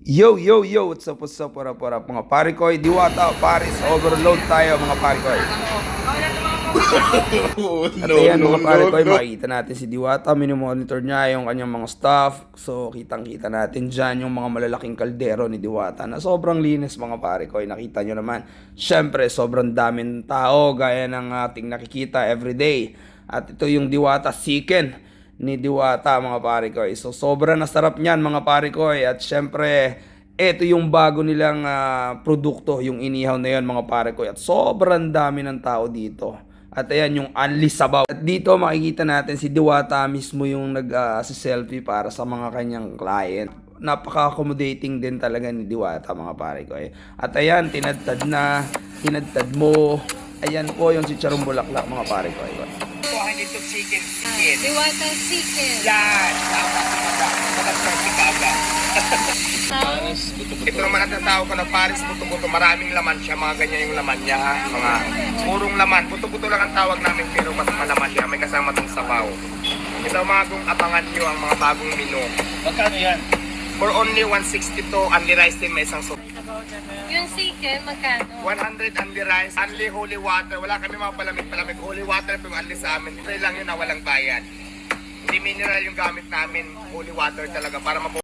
Yo, yo, yo, what's up, what's up, what up, what up, mga pare ko, diwata, paris, overload tayo, mga pare ko. At ayan, mga pare ko, makikita natin si Diwata, minimonitor niya yung kanyang mga staff. So, kitang-kita natin dyan yung mga malalaking kaldero ni Diwata na sobrang linis, mga pare ko. Nakita nyo naman, syempre, sobrang daming tao, gaya ng ating nakikita everyday. At ito yung Diwata Chicken ni Diwata mga pare ko. So sobrang nasarap niyan mga pare ko at syempre ito yung bago nilang ah, produkto, yung inihaw na yan mga pare ko. At sobrang dami ng tao dito. At ayan yung Unli Sabaw. At dito makikita natin si Diwata mismo yung nag-selfie para sa mga kanyang client. Napaka-accommodating din talaga ni Diwata mga pare ko. Eh. At ayan, tinadtad na, tinadtad mo. Ayan po yung si Charong Bulaklak mga pare ko. Ayun. Kuhain dito chicken, chicken. Diwata chicken. Yan! Tama, ka agad. Ito naman ang tatawag ko ng Paris Buto-Buto. Maraming laman siya. Mga ganyan yung laman niya. ha? Mga purong laman. Buto-buto lang ang tawag namin pero mas malaman siya. May kasama tong sabaw. Ito mga kung abangan nyo ang mga bagong menu. Magkano yan? For only 162, only rice din may isang soup. Yung chicken, magkano? 100 only rice, only holy water. Wala kami mga palamig-palamig. Holy water pero only sa amin. Free lang yun na walang bayad. Hindi mineral yung gamit namin. Holy water talaga para mabu